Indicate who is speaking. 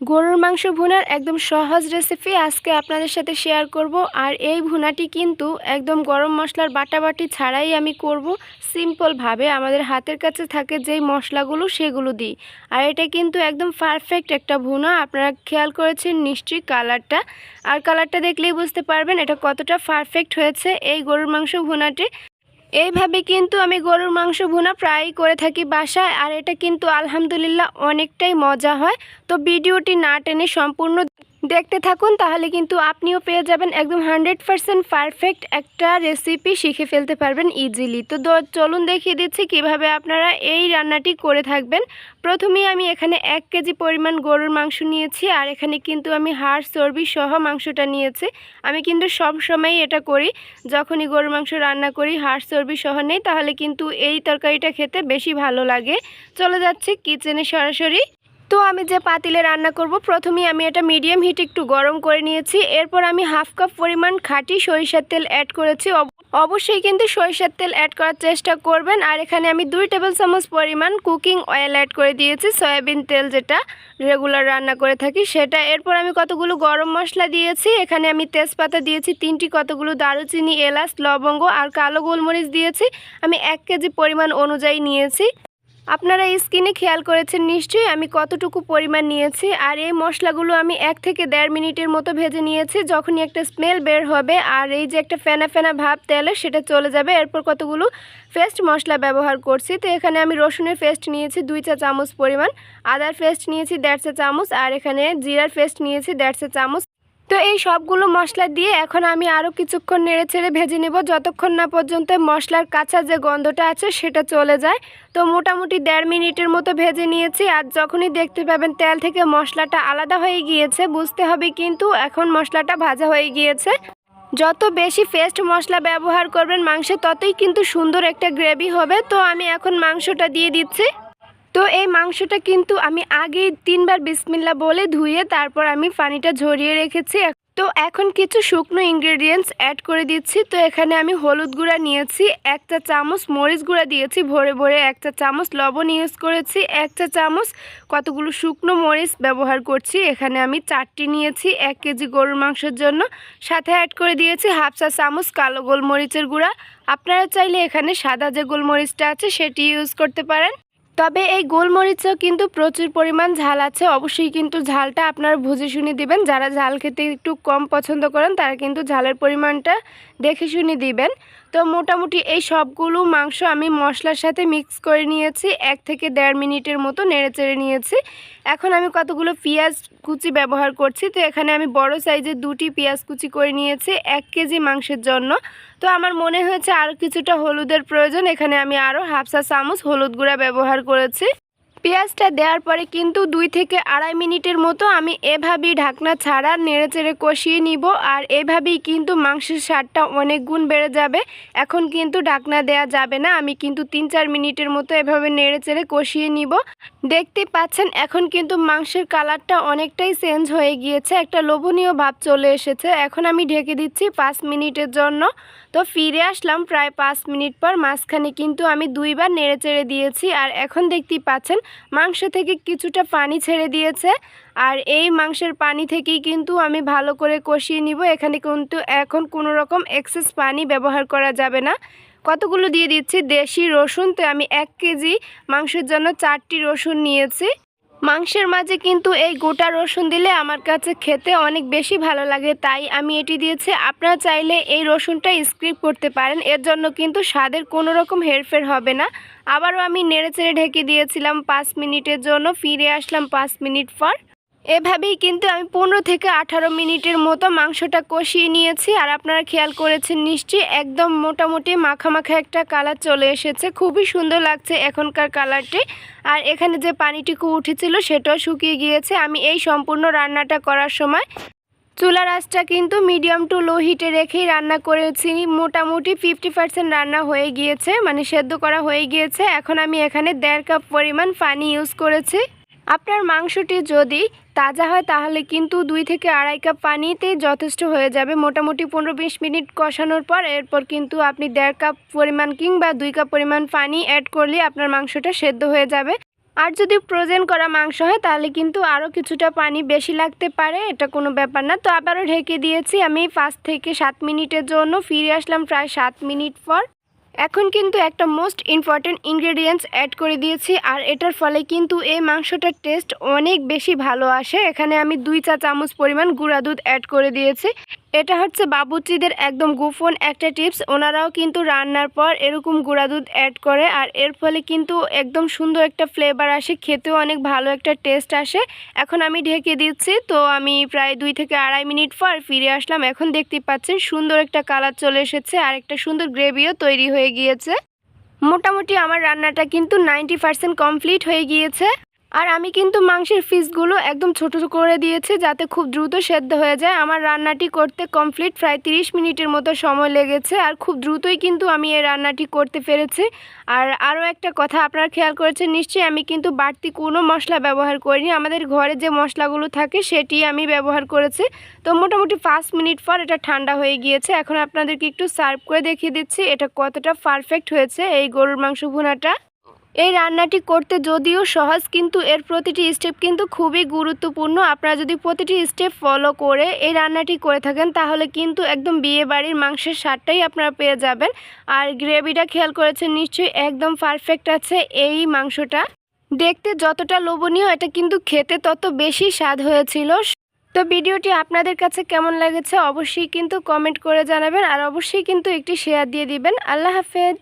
Speaker 1: গরুর মাংস ভুনার একদম সহজ রেসিপি আজকে আপনাদের সাথে শেয়ার করব। আর এই ভুনাটি কিন্তু একদম গরম মশলার বাটাবাটি ছাড়াই আমি করব। সিম্পলভাবে আমাদের হাতের কাছে থাকে যেই মশলাগুলো সেগুলো দিই। আর এটা কিন্তু একদম পারফেক্ট একটা ভুনা, আপনারা খেয়াল করেছেন নিশ্চয়ই কালারটা আর কালারটা দেখলেই বুঝতে পারবেন এটা কতটা পারফেক্ট হয়েছে এই গরুর মাংস ভুনাটি। এইভাবে কিন্তু আমি গরুর মাংস ভুনা প্রায়ই করে থাকি বাসায়, আর এটা কিন্তু আলহামদুলিল্লাহ অনেকটাই মজা হয়। তো ভিডিওটি না টেনে সম্পূর্ণ দেখতে থাকুন, তাহলে কিন্তু আপনিও পেয়ে যাবেন একদম হান্ড্রেড পারসেন্ট পারফেক্ট একটা রেসিপি শিখে ফেলতে পারবেন ইজিলি তো চলুন দেখিয়ে দিচ্ছি কীভাবে আপনারা এই রান্নাটি করে থাকবেন। প্রথমেই আমি এখানে এক কেজি পরিমাণ গরুর মাংস নিয়েছি, আর এখানে কিন্তু আমি হাড়, চর্বি সহ মাংসটা নিয়েছি। আমি কিন্তু সব সময় এটা করি, যখনই গরুর মাংস রান্না করি, হাড়, চর্বি সহ নেই, তাহলে কিন্তু এই তরকারিটা খেতে বেশি ভালো লাগে। চলে যাচ্ছে কিচেনে সরাসরি। তো আমি যে পাতিলে রান্না করব, প্রথমেই আমি এটা মিডিয়াম হিট একটু গরম করে নিয়েছি। এরপর আমি হাফ কাপ পরিমাণ খাঁটি সরিষার তেল অ্যাড করেছি। অব- অবশ্যই কিন্তু সরিষার তেল অ্যাড করার চেষ্টা করবেন। আর এখানে আমি দুই টেবিল চামচ পরিমাণ কুকিং অয়েল অ্যাড করে দিয়েছি সয়াবিন তেল যেটা রেগুলার রান্না করে থাকি সেটা। এরপর আমি কতগুলো গরম মশলা দিয়েছি, এখানে আমি তেজপাতা দিয়েছি, তিনটি কতগুলো দারুচিনি, এলাচ, লবঙ্গ আর কালো গোলমরিচ দিয়েছি। আমি এক কেজি পরিমাণ অনুযায়ী নিয়েছি। আপনারা স্কিনে খেয়াল করেছেন নিশ্চয়ই, আমি কতটুকু পরিমাণ নিয়েছি, আর এই মশলাগুলো আমি এক থেকে দেড় মিনিটের মতো ভেজে নিয়েছি, যখনই একটা স্মেল বের হবে, আর এই যে একটা ফেনা ফেনা ভাব তেলে সেটা চলে যাবে, এরপর কতগুলো পেস্ট মশলা ব্যবহার করছি, তো এখানে আমি রসুনের পেস্ট নিয়েছি দুই চা চামচ পরিমাণ, আদার পেস্ট নিয়েছি দেড় চা চামচ, আর এখানে জিরার পেস্ট নিয়েছি দেড় চা চামচ। তো এই সবগুলো মশলা দিয়ে এখন আমি আরও কিছুক্ষণ নেড়ে ছেড়ে ভেজে নেব। যতক্ষণ না পর্যন্ত মশলার কাঁচা যে গন্ধটা আছে সেটা চলে যায়। তো মোটামুটি দেড় মিনিটের মতো ভেজে নিয়েছি আর যখনই দেখতে পাবেন তেল থেকে মশলাটা আলাদা হয়ে গিয়েছে, বুঝতে হবে কিন্তু এখন মশলাটা ভাজা হয়ে গিয়েছে। যত বেশি পেস্ট মশলা ব্যবহার করবেন মাংসে, ততই কিন্তু সুন্দর একটা গ্রেভি হবে। তো আমি এখন মাংসটা দিয়ে দিচ্ছি। তো এই মাংসটা কিন্তু আমি আগেই তিনবার বিসমিল্লা বলে ধুয়ে তারপর আমি পানিটা ঝরিয়ে রেখেছি। তো এখন কিছু শুকনো ইনগ্রেডিয়েন্টস অ্যাড করে দিচ্ছি। তো এখানে আমি হলুদ গুঁড়া নিয়েছি, এক চা চামচ মরিচ গুঁড়া দিয়েছি, ভরে ভরে এক চা চামচ লবণ ইউজ করেছি, এক চা চামচ কতগুলো শুকনো মরিচ ব্যবহার করছি। এখানে আমি চারটি নিয়েছি, এক কেজি গরুর মাংসের জন্য। সাথে অ্যাড করে দিয়েছি হাফ চা চামচ কালো গোলমরিচের গুঁড়া। আপনারা চাইলে এখানে সাদা যে গোলমরিচটা আছে সেটি ইউজ করতে পারেন। তবে এই গোলমরিচেও কিন্তু প্রচুর পরিমাণ ঝাল আছে। অবশ্যই কিন্তু ঝালটা আপনারা বুঝে শুনে দিবেন। যারা ঝাল খেতে একটু কম পছন্দ করেন, তারা কিন্তু ঝালের পরিমাণটা দেখে শুনে দিবেন। তো মোটামুটি এই সবগুলো মাংস আমি মশলার সাথে মিক্স করে নিয়েছি। এক থেকে দেড় মিনিটের মতো নেড়ে চেড়ে নিয়েছি। এখন আমি কতগুলো পেঁয়াজ কুচি ব্যবহার করছি। তো এখানে আমি বড় সাইজের দুটি পেঁয়াজ কুচি করে নিয়েছি, এক কেজি মাংসের জন্য। তো আমার মনে হয়েছে আরও কিছুটা হলুদের প্রয়োজন। এখানে আমি আরও হাফসা চামচ হলুদ গুঁড়া ব্যবহার করেছি। পেঁয়াজটা দেওয়ার পরে কিন্তু দুই থেকে আড়াই মিনিটের মতো আমি এভাবেই ঢাকনা ছাড়া নেড়েচেড়ে কষিয়ে নিব আর এভাবেই কিন্তু মাংসের স্বাদটা অনেক গুণ বেড়ে যাবে। এখন কিন্তু ঢাকনা দেয়া যাবে না, আমি কিন্তু তিন চার মিনিটের মতো এভাবে নেড়েচেড়ে কষিয়ে নিব। দেখতে পাচ্ছেন, এখন কিন্তু মাংসের কালারটা অনেকটাই চেঞ্জ হয়ে গিয়েছে, একটা লোভনীয় ভাব চলে এসেছে। এখন আমি ঢেকে দিচ্ছি পাঁচ মিনিটের জন্য। তো ফিরে আসলাম প্রায় পাঁচ মিনিট পর, মাঝখানে কিন্তু আমি দুইবার নেড়ে চেড়ে দিয়েছি আর এখন দেখতেই পাচ্ছেন মাংস থেকে কিছুটা পানি ছেড়ে দিয়েছে, আর এই মাংসের পানি থেকেই কিন্তু আমি ভালো করে কষিয়ে নিব। এখানে কিন্তু এখন কোনো রকম এক্সেস পানি ব্যবহার করা যাবে না। কতগুলো দিয়ে দিচ্ছি? দেশি রসুন, তো আমি এক কেজি মাংসের জন্য চারটি রসুন নিয়েছি। মাংসের মাঝে কিন্তু এই গোটা রসুন দিলে আমার কাছে খেতে অনেক বেশি ভালো লাগে, তাই আমি এটি দিয়েছি। আপনারা চাইলে এই রসুনটা স্ক্রিপ করতে পারেন, এর জন্য কিন্তু স্বাদের কোনো রকম হেরফের হবে না। আবারও আমি নেড়ে চেড়ে ঢেকে দিয়েছিলাম পাঁচ মিনিটের জন্য, ফিরে আসলাম পাঁচ মিনিট পর। এভাবেই কিন্তু আমি পনেরো থেকে আঠারো মিনিটের মতো মাংসটা কষিয়ে নিয়েছি, আর আপনারা খেয়াল করেছেন নিশ্চয়ই একদম মোটামুটি মাখা মাখা একটা কালার চলে এসেছে। খুবই সুন্দর লাগছে এখনকার কালারটি। আর এখানে যে পানিটুকু উঠেছিল সেটাও শুকিয়ে গিয়েছে। আমি এই সম্পূর্ণ রান্নাটা করার সময় চুলা আঁচটা কিন্তু মিডিয়াম টু লো হিটে রেখেই রান্না করেছি। মোটামুটি ফিফটি পার্সেন্ট রান্না হয়ে গিয়েছে মানে সেদ্ধ করা হয়ে গিয়েছে। এখন আমি এখানে দেড় কাপ পরিমাণ পানি ইউজ করেছি। আপনার মাংসটি যদি তাজা হয়, তাহলে কিন্তু দুই থেকে আড়াই কাপ পানিতেই যথেষ্ট হয়ে যাবে। মোটামুটি পনেরো বিশ মিনিট কষানোর পর এরপর কিন্তু আপনি দেড় কাপ পরিমাণ কিংবা দুই কাপ পরিমাণ পানি অ্যাড করলে আপনার মাংসটা সেদ্ধ হয়ে যাবে। আর যদি ফ্রোজেন করা মাংস হয়, তাহলে কিন্তু আরও কিছুটা পানি বেশি লাগতে পারে, এটা কোনো ব্যাপার না। তো আবারও ঢেকে দিয়েছি আমি পাঁচ থেকে সাত মিনিটের জন্য। ফিরে আসলাম প্রায় সাত মিনিট পর। এখন কিন্তু একটা মোস্ট ইম্পর্ট্যান্ট ইনগ্রেডিয়েন্টস অ্যাড করে দিয়েছি, আর এটার ফলে কিন্তু এই মাংসটার টেস্ট অনেক বেশি ভালো আসে। এখানে আমি দুই চা চামচ পরিমাণ গুঁড়া দুধ অ্যাড করে দিয়েছি। এটা হচ্ছে বাবুচিদের একদম গোপন একটা টিপস। ওনারাও কিন্তু রান্নার পর এরকম গুঁড়া দুধ অ্যাড করে আর এর ফলে কিন্তু একদম সুন্দর একটা ফ্লেভার আসে, খেতেও অনেক ভালো একটা টেস্ট আসে। এখন আমি ঢেকে দিচ্ছি, তো আমি প্রায় দুই থেকে আড়াই মিনিট পর ফিরে আসলাম। এখন দেখতে পাচ্ছেন সুন্দর একটা কালার চলে এসেছে আর একটা সুন্দর গ্রেভিও তৈরি হয়ে গিয়েছে। মোটামুটি আমার রান্নাটা কিন্তু নাইনটি পার্সেন্ট কমপ্লিট হয়ে গিয়েছে। আর আমি কিন্তু মাংসের পিসগুলো একদম ছোট করে দিয়েছি যাতে খুব দ্রুত সেদ্ধ হয়ে যায়। আমার রান্নাটি করতে কমপ্লিট প্রায় তিরিশ মিনিটের মতো সময় লেগেছে আর খুব দ্রুতই কিন্তু আমি এই রান্নাটি করতে পেরেছি। আর আরও একটা কথা আপনারা খেয়াল করেছেন, নিশ্চয়ই আমি কিন্তু বাড়তি কোনো মশলা ব্যবহার করিনি। আমাদের ঘরে যে মশলাগুলো থাকে সেটি আমি ব্যবহার করেছি। তো মোটামুটি পাঁচ মিনিট পর এটা ঠান্ডা হয়ে গিয়েছে। এখন আপনাদেরকে একটু সার্ভ করে দেখিয়ে দিচ্ছি এটা কতটা পারফেক্ট হয়েছে এই গরুর মাংস ভুনাটা। এই রান্নাটি করতে যদিও সহজ, কিন্তু এর প্রতিটি স্টেপ কিন্তু খুবই গুরুত্বপূর্ণ। আপনারা যদি প্রতিটি স্টেপ ফলো করে এই রান্নাটি করে থাকেন, তাহলে কিন্তু একদম বিয়ে বাড়ির মাংসের স্বাদটাই আপনারা পেয়ে যাবেন। আর গ্রেভিটা খেয়াল করেছেন, নিশ্চয়ই একদম পারফেক্ট আছে এই মাংসটা। দেখতে যতটা লোভনীয়, এটা কিন্তু খেতে তত বেশি স্বাদ হয়েছিল। তো ভিডিওটি আপনাদের কাছে কেমন লেগেছে, অবশ্যই কিন্তু কমেন্ট করে জানাবেন, আর অবশ্যই কিন্তু একটি শেয়ার দিয়ে দিবেন। আল্লাহ হাফেজ।